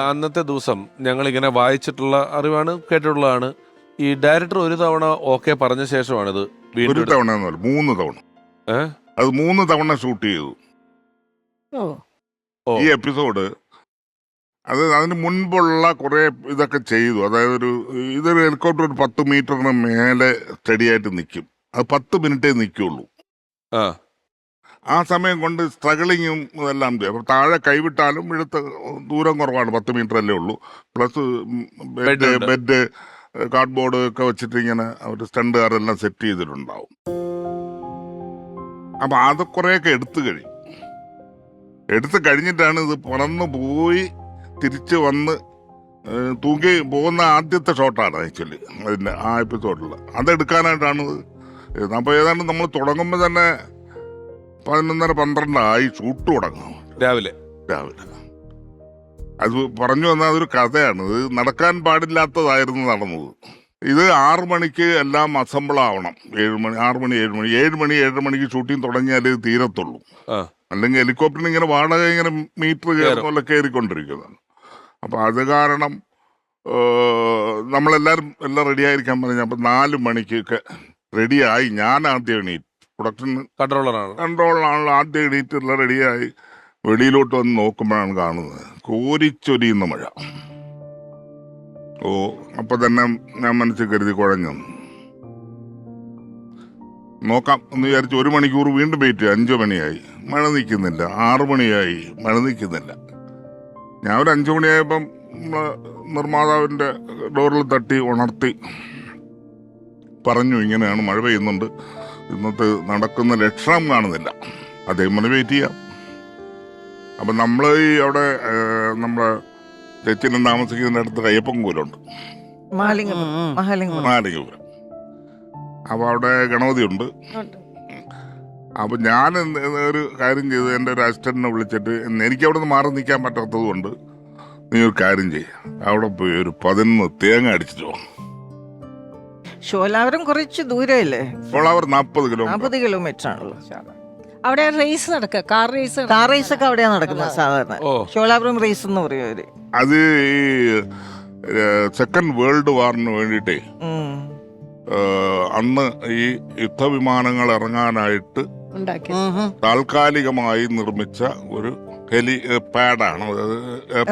അന്നത്തെ ദിവസം ഞങ്ങളിങ്ങനെ വായിച്ചിട്ടുള്ള അറിവാണ് കേട്ടിട്ടുള്ളതാണ്. ഈ ഡയറക്ടർ ഒരു തവണ ഓക്കെ പറഞ്ഞ ശേഷമാണിത് ഒരു വീണ്ടും. തവണ എന്നല്ല മൂന്ന് തവണ. ഏ? അത് മൂന്ന് തവണ ഷൂട്ട് ചെയ്തു. ഓ. ഓ. ഈ എപ്പിസോഡ് അത് അതിന് മുൻപുള്ള കുറെ ഇതൊക്കെ ചെയ്തു. അതായത് ഒരു ഇതൊരു ഹെലികോപ്റ്റർ ഒരു പത്ത് മീറ്ററിന് മേലെ സ്റ്റഡി ആയിട്ട് നിൽക്കും അത് പത്ത് മിനിറ്റേ നിൽക്കുള്ളൂ ആ. ആ സമയം കൊണ്ട് സ്ട്രഗിളിങ്ങും ഇതെല്ലാം ചെയ്യും. അപ്പോൾ താഴെ കൈവിട്ടാലും ഇഴുത്ത് ദൂരം കുറവാണ് പത്ത് മീറ്റർ അല്ലേ ഉള്ളൂ. Plus bed. ബെഡ് കാർഡ്ബോർഡ് ഒക്കെ വെച്ചിട്ട് ഇങ്ങനെ അവർ സ്റ്റണ്ടുകാരെല്ലാം സെറ്റ് ചെയ്തിട്ടുണ്ടാവും. അപ്പം അത് കുറേയൊക്കെ എടുത്തു കഴിയും എടുത്തു കഴിഞ്ഞിട്ടാണ് ഇത് പറന്നു പോയി തിരിച്ച് വന്ന് തൂങ്ങി പോകുന്ന ആദ്യത്തെ ഷോട്ടാണ് ആക്ച്വലി അതിന്റെ ആ എപ്പിസോഡിൽ അതെടുക്കാനായിട്ടാണ് അപ്പോൾ ഏതാണ്ട് നമ്മൾ തുടങ്ങുമ്പോൾ തന്നെ പതിനൊന്നര പന്ത്രണ്ടായി ഷൂട്ട് തുടങ്ങും. രാവിലെ. രാവിലെ. അത് പറഞ്ഞു വന്ന അതൊരു കഥയാണ്. ഇത് നടക്കാൻ പാടില്ലാത്തതായിരുന്നു നടന്നത്. ഇത് ആറു മണിക്ക് എല്ലാം അസംബിൾ ആവണം ഏഴ് മണി ആറ് മണി ഏഴ് മണി. ഏഴ് മണി ഏഴ് മണിക്ക് ഷൂട്ടിംഗ് തുടങ്ങിയാലേ ഇത് തീരത്തുള്ളൂ. അല്ലെങ്കിൽ ഹെലികോപ്റ്ററിന് ഇങ്ങനെ വാടക ഇങ്ങനെ മീറ്റർ കയറുന്ന പോലെ കയറിക്കൊണ്ടിരിക്കുന്നതാണ്. അപ്പൊ അത് കാരണം നമ്മളെല്ലാരും എല്ലാം റെഡി ആയിരിക്കാൻ പറഞ്ഞു അപ്പൊ നാല് മണിക്കൊക്കെ റെഡിയായി ഞാൻ ആദ്യം എണീറ്റ്. പ്രൊഡക്ഷൻ കൺട്രോളറാണ്. കൺട്രോളറാണല്ലോ. ആദ്യ എഡിറ്ററിൽ റെഡിയായി വെളിയിലോട്ട് വന്ന് നോക്കുമ്പോഴാണ് കാണുന്നത്. കോരിച്ചൊരിയുന്ന മഴ. ഓ അപ്പൊ തന്നെ ഞാൻ മനസ്സിൽ കരുതി കുഴഞ്ഞു. നോക്കാം എന്ന് വിചാരിച്ച് ഒരു മണിക്കൂർ വീണ്ടും വെയിറ്റ് അഞ്ചു മണിയായി. മഴ നിൽക്കുന്നില്ല. ആറു മണിയായി. മഴ നിൽക്കുന്നില്ല. ഞാൻ ഒരു അഞ്ചു മണിയായപ്പം നമ്മൾ നിർമ്മാതാവിന്റെ ഡോറിൽ തട്ടി ഉണർത്തി പറഞ്ഞു ഇങ്ങനെയാണ് മഴ പെയ്യുന്നുണ്ട്. ഇന്നത്തെ നടക്കുന്ന ലക്ഷണം കാണുന്നില്ല. അതേപോലെ വെയിറ്റ് ചെയ്യാം. അപ്പം നമ്മൾ ഈ അവിടെ നമ്മളെ തെച്ചിലും താമസിക്കുന്നതിന്റെ അടുത്ത് കയ്യപ്പൻകൂലുണ്ട് അപ്പം മഹാലിംഗം നാലികപുരം അപ്പോൾ അവിടെ ഗണപതിയുണ്ട്. ഉണ്ട്. അപ്പം ഞാൻ ഒരു കാര്യം ചെയ്ത് എന്റെ ഒരു അസിസ്റ്റന്റിനെ വിളിച്ചിട്ട് എനിക്ക് അവിടെ നിന്ന് മാറി നിൽക്കാൻ പറ്റാത്തത് കൊണ്ട് നീ ഒരു കാര്യം ചെയ്യ. അവിടെ പോയി ഒരു പതിനൊന്ന് തേങ്ങ അടിച്ചിട്ട് വാ. ഷോലാവരം കുറച്ച് ദൂരമല്ലേ നാപ്പത് നാൽപ്പത് കിലോമീറ്റർ നാൽപ്പത് കിലോമീറ്റർ ആണല്ലോ അവിടെ റേസ് നടക്കുക? കാർ റേസ് കാർ റേസ് ഒക്കെ അവിടെയാണ് നടക്കുന്നത് സാധാരണ. ഷോലാപുരം റേസ് എന്ന് പറയും അവർ. അത് ഈ സെക്കൻഡ് വേൾഡ് വാറിന് വേണ്ടിയിട്ടേ അന്ന് ഈ യുദ്ധവിമാനങ്ങൾ ഇറങ്ങാനായിട്ട്. താൽക്കാലികമായി നിർമ്മിച്ച ഒരു ഹെലി പാഡാണ്.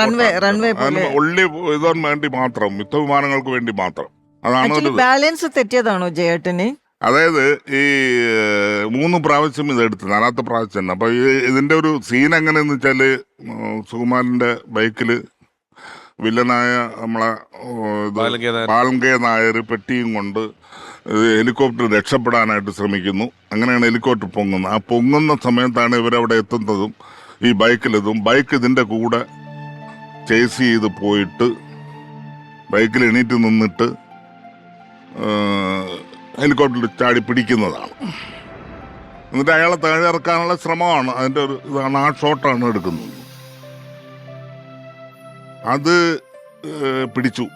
റൺവേ റൺവേ ഉള്ളി ഇതിന് വേണ്ടി മാത്രം യുദ്ധവിമാനങ്ങൾക്ക് വേണ്ടി മാത്രം. അതാണ് ബാലൻസ് തെറ്റിയതാണോ ജയേട്ടന്? അതായത് ഈ മൂന്ന് പ്രാവശ്യം ഇത് എടുത്തു നാലാമത്തെ പ്രാവശ്യം തന്നെ. അപ്പൊ ഈ ഇതിന്റെ ഒരു സീൻ എങ്ങനെയെന്ന് വെച്ചാൽ സുകുമാരന്റെ ബൈക്കിൽ വില്ലനായ നമ്മളെ ബാലങ്കേ നായർ. പെട്ടിയും കൊണ്ട് ഹെലികോപ്റ്റർ രക്ഷപ്പെടാനായിട്ട് ശ്രമിക്കുന്നു. അങ്ങനെയാണ് ഹെലികോപ്റ്റർ പൊങ്ങുന്നത്. ആ പൊങ്ങുന്ന സമയത്താണ് ഇവരവിടെ എത്തുന്നതും ഈ ബൈക്കിലെത്തും. ബൈക്ക് ഇതിന്റെ കൂടെ ചേസ് ചെയ്ത് പോയിട്ട് ബൈക്കിൽ എണീറ്റ് നിന്നിട്ട് ഹെലികോപ്റ്ററിൽ ചാടി പിടിക്കുന്നതാണ്. എന്നിട്ട് അയാളെ താഴെ ഇറക്കാനുള്ള ശ്രമമാണ്. അതിന്റെ ഒരു ഇതാണ് ആ ഷോട്ടാണ് എടുക്കുന്നത്. അത് പിടിച്ചു.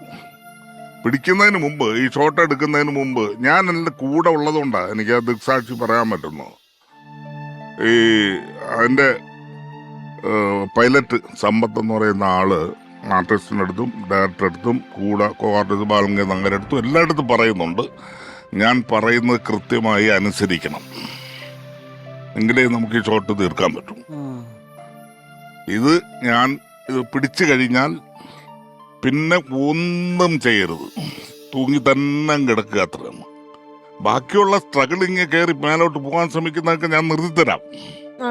പിടിക്കുന്നതിന് മുമ്പ് ഈ ഷോട്ട് എടുക്കുന്നതിന് മുമ്പ് ഞാൻ എന്റെ കൂടെ ഉള്ളതുകൊണ്ടാണ് എനിക്ക് ആ ദൃക്സാക്ഷി പറയാൻ പറ്റുന്നു ഈ അതിന്റെ പൈലറ്റ് സമ്പത്ത് എന്ന് പറയുന്ന ആൾ ആർട്ടിസ്റ്റിന്റെ അടുത്തും ഡയറക്ടറെ അടുത്തും കൂടെ കോ ആർട്ടിസ്റ്റ് ബാലങ്കെ നങ്ങരുടെ അടുത്തും എല്ലായിടത്തും പറയുന്നുണ്ട്. ഞാൻ പറയുന്നത് കൃത്യമായി അനുസരിക്കണം. എങ്കിലേ നമുക്ക് ഈ ഷോട്ട് തീർക്കാൻ പറ്റും. ഇത് ഞാൻ ഇത് പിടിച്ചു കഴിഞ്ഞാൽ പിന്നെ ഒന്നും ചെയ്യരുത്. തൂങ്ങി തന്നെ കിടക്കുക അത്രയാണ് ബാക്കിയുള്ള സ്ട്രഗിളിങ് കയറി മേലോട്ട് പോകാൻ ശ്രമിക്കുന്നതൊക്കെ ഞാൻ നിർത്തിത്തരാം ആ.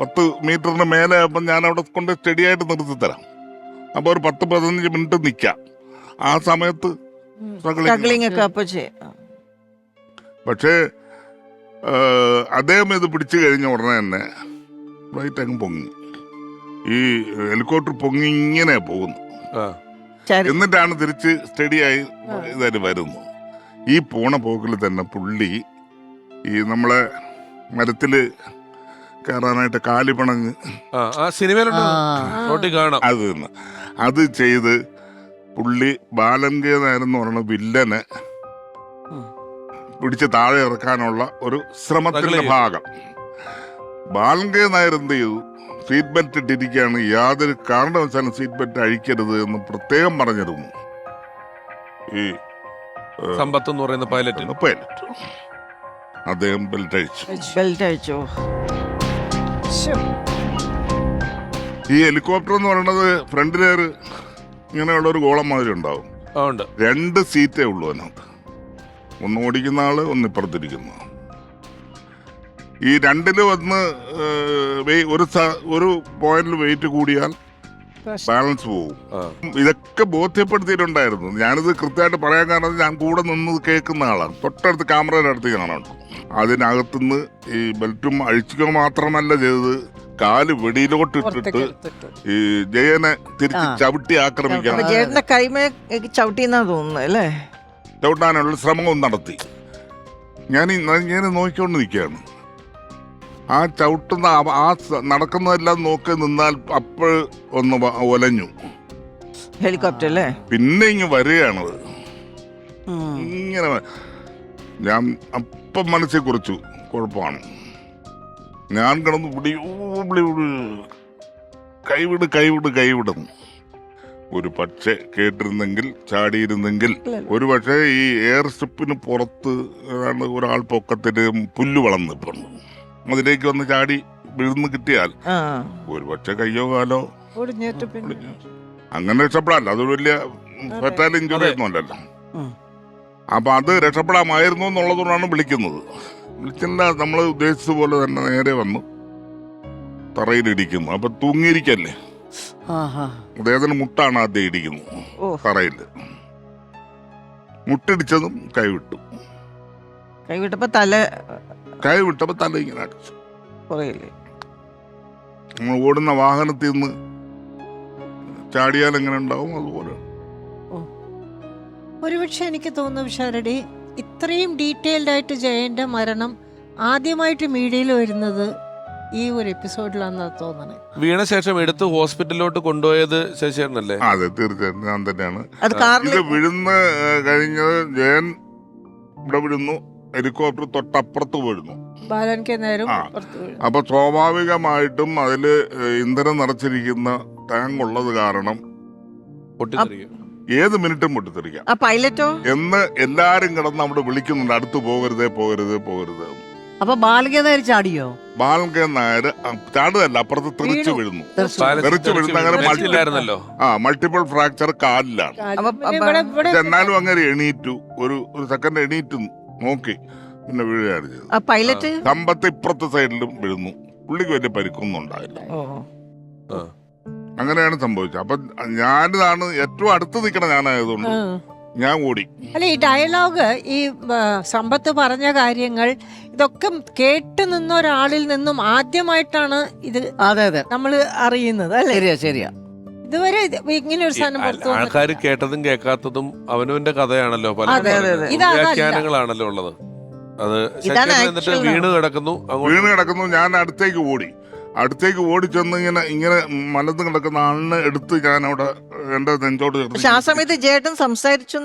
പത്ത് മീറ്ററിന് മേലെ ആകുമ്പോൾ ഞാൻ അവിടെ കൊണ്ട് സ്റ്റഡി ആയിട്ട് നിർത്തി തരാം അപ്പോൾ ഒരു പത്ത് പതിനഞ്ച് മിനിറ്റ് നിൽക്കാം ആ സമയത്ത് അപ്പൊ പക്ഷേ അദ്ദേഹം ഇത് പിടിച്ചു കഴിഞ്ഞ ഉടനെ തന്നെ ഫ്ലൈറ്റ് അങ്ങ് പൊങ്ങി. ഈ ഹെലികോപ്റ്റർ പൊങ്ങി ഇങ്ങനെ പോകുന്നു. ആ. എന്നിട്ടാണ് തിരിച്ച് സ്റ്റഡിയായി ഇതായിട്ട് വരുന്നത്. ഈ പോണ പോക്കിൽ തന്നെ പുള്ളി ഈ നമ്മളെ മരത്തിൽ കയറാനായിട്ട് കാലി പണഞ്ഞ് ആ ആ സിനിമയിലുണ്ട്. റോട്ടി കാണാം. അത് തന്നെ. അത് ചെയ്ത് പുള്ളി ബാലങ്കേതായിരുന്നു പറയുന്ന വില്ലനെ പിടിച്ച് താഴെ ഇറക്കാനുള്ള ഒരു ശ്രമത്തിന്റെ ഭാഗം. ബാലങ്കേ നായർ എന്ത് ചെയ്തു? സീറ്റ് ബെൽറ്റ് ഇട്ടിരിക്കുകയാണ്. യാതൊരു കാരണവശാലും സീറ്റ് ബെൽറ്റ് അഴിക്കരുത് എന്ന് പ്രത്യേകം പറഞ്ഞിരുന്നു. ഈ സമ്പത്ത് എന്ന് പറയുന്ന പൈലറ്റ്. പൈലറ്റ്. അദ്ദേഹം ബെൽറ്റ് അഴിച്ചു. ബെൽറ്റ് അഴിച്ചോ. ഈ ഹെലികോപ്റ്റർ എന്ന് പറയുന്നത് ഫ്രണ്ട് ലെയർ ഇങ്ങനെയുള്ള ഒരു ഗോളം മാതിരി ഉണ്ടാവും. ഉണ്ട്. രണ്ട് സീറ്റേ ഉള്ളൂ അതിനകത്ത്. ഒന്ന് ഓടിക്കുന്ന ആൾ ഒന്ന് ഇപ്പുറത്തിരിക്കുന്ന. ഈ രണ്ടിൽ വന്ന് ഒരു ഒരു പോയിന്റിൽ വെയിറ്റ് കൂടിയാൽ. ബാലൻസ് പോകും ആ. ഇതൊക്കെ ബോധ്യപ്പെടുത്തിയിട്ടുണ്ടായിരുന്നു. ഞാനിത് കൃത്യമായിട്ട് പറയാൻ കാരണം ഞാൻ കൂടെ നിന്ന് കേൾക്കുന്ന ആളാണ്. തൊട്ടടുത്ത് ക്യാമറയുടെ അടുത്ത് കാണാണ്ട് അതിനകത്തുനിന്ന് ഈ ബെൽറ്റും അഴിച്ചുക മാത്രമല്ല ചെയ്തത് കാൽ വെടിയിലോട്ട് ഇട്ടിട്ട്. ഈ ജയനെ തിരിച്ച്. ചവിട്ടി ആക്രമിക്കാൻ ജയന്റെ കൈമേ ചവിട്ടിന്നാ തോന്നുന്നു അല്ലേ? ചവിട്ടാനുള്ള ശ്രമവും നടത്തി. ഞാൻ ഇങ്ങനെ നോക്കിക്കൊണ്ട് നിൽക്കുകയാണ് ആ ചവിട്ടുന്ന ആ- നടക്കുന്നതെല്ലാം നോക്കി നിന്നാൽ അപ്പോൾ ഒന്ന് ഒലഞ്ഞു. ഹെലികോപ്റ്റർ അല്ലേ? പിന്നെ ഇങ്ങ് വരികയാണത് ഇങ്ങനെ ഞാൻ അപ്പം മനസ്സിൽ കുറിച്ചു. കുഴപ്പമാണ്. ഞാൻ കിടന്ന് പിടി. കൈവിട് കൈവിട് കൈവിടുന്നു ഒരു പക്ഷെ കേട്ടിരുന്നെങ്കിൽ ചാടിയിരുന്നെങ്കിൽ ഒരു പക്ഷേ ഈ എയർ സ്ട്രിപ്പിന് പുറത്ത് ഒരാൾ പൊക്കത്തിന് പുല്ല് വളർന്നു ഇപ്പം അതിലേക്ക് വന്ന് ചാടി വിഴുന്ന് കിട്ടിയാൽ ഒരുപക്ഷെ ഒരു പക്ഷേ കയ്യോ കാലോ അങ്ങനെ രക്ഷപ്പെടാല്ല അത്. വലിയ ഫെറ്റാൽ ഇഞ്ചുറി. ഒന്നും അല്ലല്ലോ. അപ്പൊ അത് രക്ഷപ്പെടാമായിരുന്നു എന്നുള്ളതുകൊണ്ടാണ് വിളിക്കുന്നത്. വിളിച്ചില്ല നമ്മൾ ഉദ്ദേശിച്ചതുപോലെ തന്നെ നേരെ വന്നു. തറയിലിടിക്കുന്നു അപ്പൊ തൂങ്ങിയിരിക്കല്ലേ? അദ്ദേഹത്തിന് മുട്ടാണ് ആദ്യം ഇടിക്കുന്നത് ഓ. തറയിൽ മുട്ടിടിച്ചതും കൈവിട്ടു. കൈവിട്ടപ്പോ തല കൈ വിട്ടപ്പോ തല ഇങ്ങനെ അടിച്ചു. കുറയില്ലേ? നമ്മൾ ഓടുന്ന വാഹനത്തിൽ നിന്ന് ചാടിയാൽ എങ്ങനെ ഉണ്ടാവും അതുപോലെ. ഒരുപക്ഷെ എനിക്ക് തോന്നുന്നു ശരടി ഇത്രയും ഡീറ്റെയിൽഡ് ആയിട്ട് ജയന്റെ മരണം ആദ്യമായിട്ട് മീഡിയയിൽ വരുന്നത് ഈ ഒരു എപ്പിസോഡിലാണെന്ന് തോന്നണേ. വീണ ശേഷം എടുത്ത് ഹോസ്പിറ്റലിലോട്ട് കൊണ്ടുപോയത് ശശിയേട്ടനല്ലേ? അതെ തീർച്ചയായിട്ടും. ഞാൻ തന്നെയാണ്. അത് ഇത് കാറിൽ വിഴുന്ന് കഴിഞ്ഞത് ജയൻ ഇവിടെ വിടുന്നു ഹെലികോപ്റ്റർ തൊട്ടപ്പുറത്ത് വീഴും. അപ്പൊ സ്വാഭാവികമായിട്ടും അതിൽ ഇന്ധനം നിറച്ചിരിക്കുന്ന ടാങ്ക് ഉള്ളത് കാരണം ഏത് മിനിറ്റും പൊട്ടിത്തെറിക്കാം. പൈലറ്റോ എന്ന് എല്ലാരും കിടന്ന് അവിടെ വിളിക്കുന്നുണ്ട്. അടുത്ത് പോകരുതേ പോകരുതേ പോകരുത് അപ്പൊ അപ്പൊ നായർ ചാടിയോ? ബാലകേ നായർ ചാടുകയല്ല അപ്പുറത്ത് തെറിച്ചു. വീഴുന്നു. തെറിച്ചു തെറിച്ച് വീഴുന്ന അങ്ങനെ തെറിച്ച് മൾട്ടി- വീണില്ലായിരുന്നല്ലോ ആ മൾട്ടിപ്പിൾ ഫ്രാക്ചർ കാലിലാണ്. എന്നാലും അങ്ങനെ എണീറ്റു. ഒരു ഒരു സെക്കൻഡ് എണീറ്റ്. നോക്കി. പിന്നെ വീഴുകയാണ് ചെയ്തത്. ആ പൈലറ്റ്? കമ്പത്തെ ഇപ്പുറത്തെ സൈഡിലും വീഴുന്നു. പുള്ളിക്ക് വലിയ പരിക്കൊന്നും ഉണ്ടായില്ല. അങ്ങനെയാണ് സംഭവിച്ചത്. അപ്പൊ ഞാനിതാണ് ഏറ്റവും അടുത്ത് നിൽക്കണ ഞാനായതുകൊണ്ട്. ഞാൻ ഓടി. അല്ല ഈ ഡയലോഗ് ഈ സമ്പത്ത് പറഞ്ഞ കാര്യങ്ങൾ ഇതൊക്കെ കേട്ട് നിന്ന ഒരാളിൽ നിന്നും ആദ്യമായിട്ടാണ് ഇത് അതെ അതെ. നമ്മൾ അറിയുന്നത് അല്ലേ? ശരിയാ ശരിയാ. ഇതുവരെ ഇത് ഇങ്ങനെ ഒരു സാധനം പുറത്തു ആൾക്കാർ കേട്ടതും കേൾക്കാത്തതും അവനവന്റെ കഥയാണല്ലോ പല അതെ, അതെ, അതെ. ഇത് വ്യാഖ്യാനങ്ങളാണല്ലോ ഉള്ളത്. അത് എന്നിട്ട് വീണ് കിടക്കുന്നു അങ്ങോട്ട് വീണ് കിടക്കുന്നു ഞാൻ അടുത്തേക്ക് ഓടി. അടുത്തേക്ക് ഓടിച്ചെന്ന് ഇങ്ങനെ ഇങ്ങനെ മലത്ത് കിടക്കുന്ന ആളിനെ എടുത്ത് ഞാൻ അവിടെ എന്റെ നെഞ്ചോട് പക്ഷെ ആ സമയത്ത് ജേട്ടൻ സംസാരിച്ചു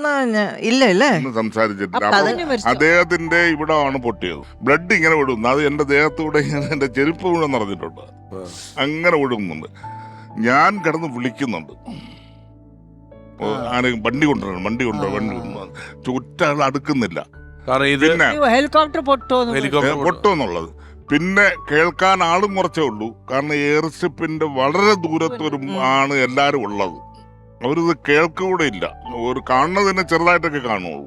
ഇല്ല അല്ലേ സംസാരിച്ചിട്ടില്ല. അദ്ദേഹത്തിന്റെ ഇവിടെ ആണ് പൊട്ടിയത്. ബ്ലഡ് ഇങ്ങനെ വിടുന്നു. അത് എന്റെ ദേഹത്തൂടെ ഇങ്ങനെ എന്റെ ചെരുപ്പ് വീണ് നിറഞ്ഞിട്ടുണ്ട്. അങ്ങനെ വിടുന്നുണ്ട് ഞാൻ കിടന്ന് വിളിക്കുന്നുണ്ട്. ആരെങ്കിലും വണ്ടി കൊണ്ടുവരണം വണ്ടി കൊണ്ടുവരണം വണ്ടി കൊണ്ടുവരണം. ചുറ്റാൾ അടുക്കുന്നില്ല. കാരണം ഇത് പിന്നെ ഹെലികോപ്റ്റർ പൊട്ടോ ഹെലികോപ്റ്റർ പൊട്ടുമെന്നുള്ളത്. പിന്നെ കേൾക്കാൻ ആളും കുറച്ചേ ഉള്ളൂ. കാരണം എയർഷിപ്പിന്റെ വളരെ ദൂരത്തൊരു ആണ് എല്ലാരും ഉള്ളത്. അവരിത് കേൾക്കൂടെ ഇല്ല. ഒരു കാണുന്നതിനെ ചെറുതായിട്ടൊക്കെ കാണുള്ളൂ.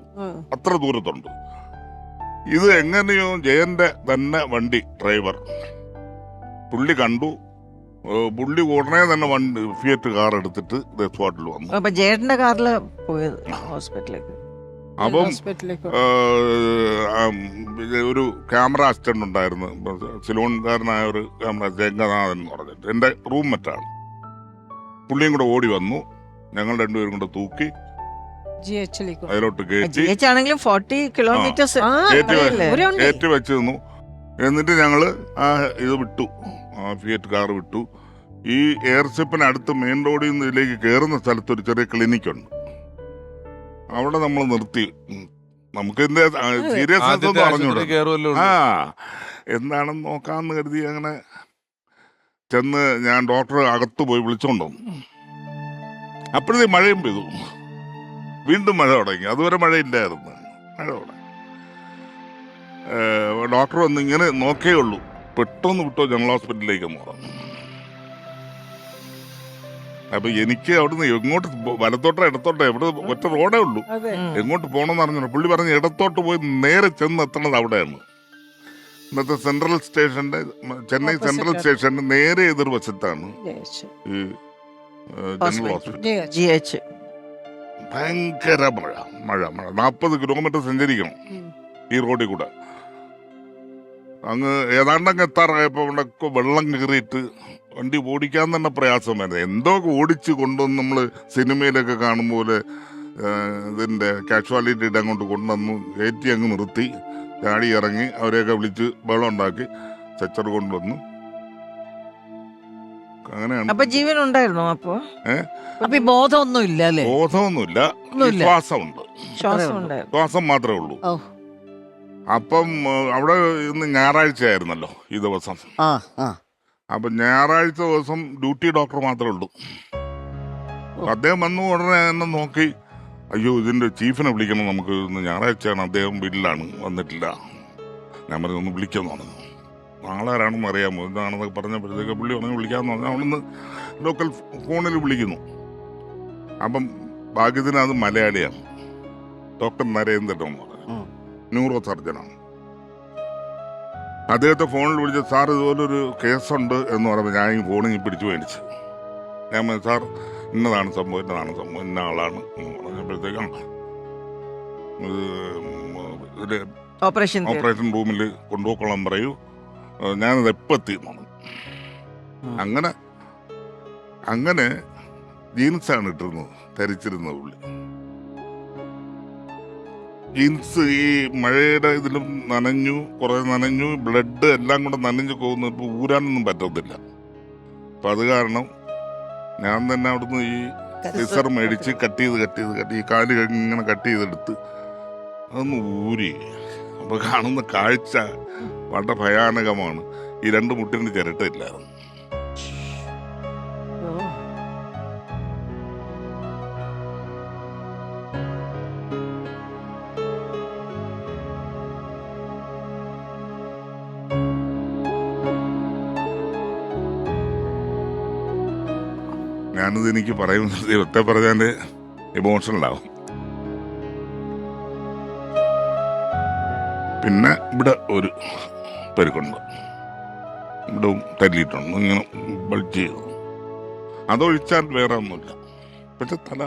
അത്ര ദൂരത്തുണ്ട്. ഇത് എങ്ങനെയോ ജയന്റെ തന്നെ വണ്ടി ഡ്രൈവർ. പുള്ളി കണ്ടു. പുള്ളി ഉടനെ തന്നെ വണ്ടി ഫിയറ്റ് കാർ എടുത്തിട്ട് സ്പോട്ടിൽ വന്നു. അപ്പൊ ജേട്ടന്റെ കാറിൽ പോയത് ഹോസ്പിറ്റലിലേക്ക്. അപ്പം ഒരു ക്യാമറ അസിസ്റ്റന്റ് ഉണ്ടായിരുന്നു. സിലോൺകാരനായ ഒരു ക്യാമറ ജംഗനാഥൻ എന്ന് പറഞ്ഞിട്ട്. എന്റെ റൂം മറ്റാണ് പുള്ളിയും കൂടെ ഓടി വന്നു. ഞങ്ങൾ രണ്ടുപേരും കൂടെ തൂക്കി അതിലോട്ട് കയറ്റി വെച്ച് നിന്നു എന്നിട്ട് ഞങ്ങൾ ആ ഇത് വിട്ടു. ഫിയറ്റ് കാർ വിട്ടു. ഈ എയർഷിപ്പിന് അടുത്ത് മെയിൻ റോഡിൽ നിന്ന് ഇതിലേക്ക് കയറുന്ന സ്ഥലത്ത് ഒരു ചെറിയ ക്ലിനിക്കുണ്ട്. അവിടെ നമ്മൾ നിർത്തി. നമുക്ക് സീരിയസ് ഒന്നും കയറുമല്ലോ ആ. എന്താണെന്ന് നോക്കാന്ന് കരുതി അങ്ങനെ ചെന്ന് ഞാൻ ഡോക്ടറെ അകത്ത് പോയി വിളിച്ചോണ്ടു അപ്പോഴത്തെ മഴയും പെയ്തു. വീണ്ടും മഴ തുടങ്ങി. അതുവരെ മഴയില്ലായിരുന്നു. മഴ തുടങ്ങി. ഡോക്ടർ വന്ന് ഇങ്ങനെ നോക്കേ ഉള്ളൂ. പെട്ടെന്ന് വിട്ടോ ജനറൽ ഹോസ്പിറ്റലിലേക്ക് മാറാം അപ്പൊ എനിക്ക് അവിടുന്ന് എങ്ങോട്ട് വലത്തോട്ടോ ഇടത്തോട്ടോ എവിടെ ഒറ്റ റോഡേ ഉള്ളൂ. എങ്ങോട്ട് പോകണമെന്ന് അറിഞ്ഞു പുള്ളി പറഞ്ഞ് ഇടത്തോട്ട് പോയി നേരെ ചെന്ന് എത്തണത് അവിടെയാണ്. ഇന്നത്തെ സെൻട്രൽ സ്റ്റേഷന്റെ ചെന്നൈ സെൻട്രൽ. സ്റ്റേഷന്റെ നേരെ എതിർവശത്താണ്. ഈ ജനറൽ. ഹോസ്പിറ്റൽ ഭയങ്കര മഴ. മഴ മഴ. നാൽപ്പത് കിലോമീറ്റർ സഞ്ചരിക്കണം ഈ റോഡിൽ കൂടെ. അങ്ങ് ഏതാണ്ടങ്ങ് എത്താറായപ്പോ അവിടെ ഒക്കെ വെള്ളം കയറിയിട്ട് വണ്ടി ഓടിക്കാൻ തന്നെ പ്രയാസം വരുന്നത് എന്തോ ഓടിച്ച് കൊണ്ടുവന്ന് നമ്മൾ സിനിമയിലൊക്കെ കാണും പോലെ ഇതിന്റെ ഇതിന്റെ കാഷ്വാലിറ്റിയുടെ അങ്ങോട്ട് കൊണ്ടുവന്നു കയറ്റി അങ്ങ് നിർത്തി. ചാടി ഇറങ്ങി അവരെയൊക്കെ വിളിച്ച് വെള്ളം ഉണ്ടാക്കി ചച്ചർ കൊണ്ടുവന്നു. അങ്ങനെയാണ്. അപ്പൊ ജീവൻ ഉണ്ടായിരുന്നോ അപ്പോ? ബോധമൊന്നുമില്ല ഒന്നുമില്ല. ശ്വാസമുണ്ട്. ശ്വാസം മാത്രമേ ഉള്ളൂ. ഓ. അപ്പം അവിടെ ഇന്ന് ഞായറാഴ്ച ആയിരുന്നല്ലോ ഈ ദിവസം. ആ ആ. അപ്പൊ ഞായറാഴ്ച ദിവസം ഡ്യൂട്ടി ഡോക്ടർ മാത്രമേ ഉള്ളൂ. അദ്ദേഹം വന്നു ഉടനെ എന്നെ നോക്കി അയ്യോ ഇതിന്റെ ചീഫിനെ വിളിക്കണം നമുക്ക്. ഇന്ന് ഞായറാഴ്ചയാണ് അദ്ദേഹം വീട്ടിലാണ് വന്നിട്ടില്ല. ഞാൻ പറഞ്ഞു ഒന്ന് വിളിക്കാന്ന് പറഞ്ഞു. നാളാരാണെന്ന് അറിയാമോ? ഇതാണെന്നൊക്കെ പറഞ്ഞപ്പോഴത്തേക്ക് പുള്ളി പറഞ്ഞു വിളിക്കാന്ന് പറഞ്ഞു. അവിടുന്ന് ലോക്കൽ ഫോണിൽ വിളിക്കുന്നു. അപ്പം ഭാഗ്യത്തിന് അത് മലയാളിയാണ്. ഡോക്ടർ നരേന്ദ്രൻ എന്ന്. ന്യൂറോ സർജനാണ്. അദ്ദേഹത്തെ ഫോണിൽ വിളിച്ച് സാർ ഇതുപോലൊരു കേസുണ്ട് എന്ന് പറയുമ്പോൾ ഞാൻ ഈ ഫോണിൽ പിടിച്ചു മേടിച്ചു. ഞാൻ പറഞ്ഞു, സാർ ഇന്നതാണ് സംഭവം ഇന്നതാണ് സംഭവം ഇന്ന ആളാണ് എന്ന് പറഞ്ഞപ്പോഴത്തേക്കും ഇത് ഓപ്പറേഷൻ ഓപ്പറേഷൻ റൂമിൽ കൊണ്ടുപോയിക്കൊള്ളാൻ പറയൂ. ഞാനത് എന്നാണ്. അങ്ങനെ അങ്ങനെ ജീൻസാണ് ഇട്ടിരുന്നത് ധരിച്ചിരുന്നത് പുള്ളി. ജീൻസ് ഈ മഴയുടെ ഇതിലും നനഞ്ഞു കുറെ നനഞ്ഞു ബ്ലഡ് എല്ലാം കൂടെ നനഞ്ഞു പോകുന്നു ഇപ്പൊ ഊരാനൊന്നും പറ്റത്തില്ല. അപ്പൊ അത് കാരണം ഞാൻ തന്നെ അവിടുന്ന് ഈ സിസർ മേടിച്ച് കട്ട് ചെയ്ത് കട്ട് ചെയ്ത് കട്ട് ഈ കാൽ ഇങ്ങനെ കട്ട് ചെയ്തെടുത്ത് അതൊന്ന് ഊരി. അപ്പോൾ കാണുന്ന കാഴ്ച വളരെ ഭയാനകമാണ്. ഈ രണ്ട് മുട്ടിന്റെ ചിരട്ടയില്ലായിരുന്നു ഞാനിത് എനിക്ക് പറയുന്നത് ദൈവത്തെ പറഞ്ഞാൽ ഇമോഷണലാവും പിന്നെ ഇവിടെ ഒരു പെരുക്കുണ്ട്. ഇവിടെ തല്ലിയിട്ടുണ്ട്. ഇങ്ങനെ ബൾജ് ചെയ്തു. അതൊഴിച്ചാൽ വേറെ ഒന്നുമില്ല. പക്ഷെ തല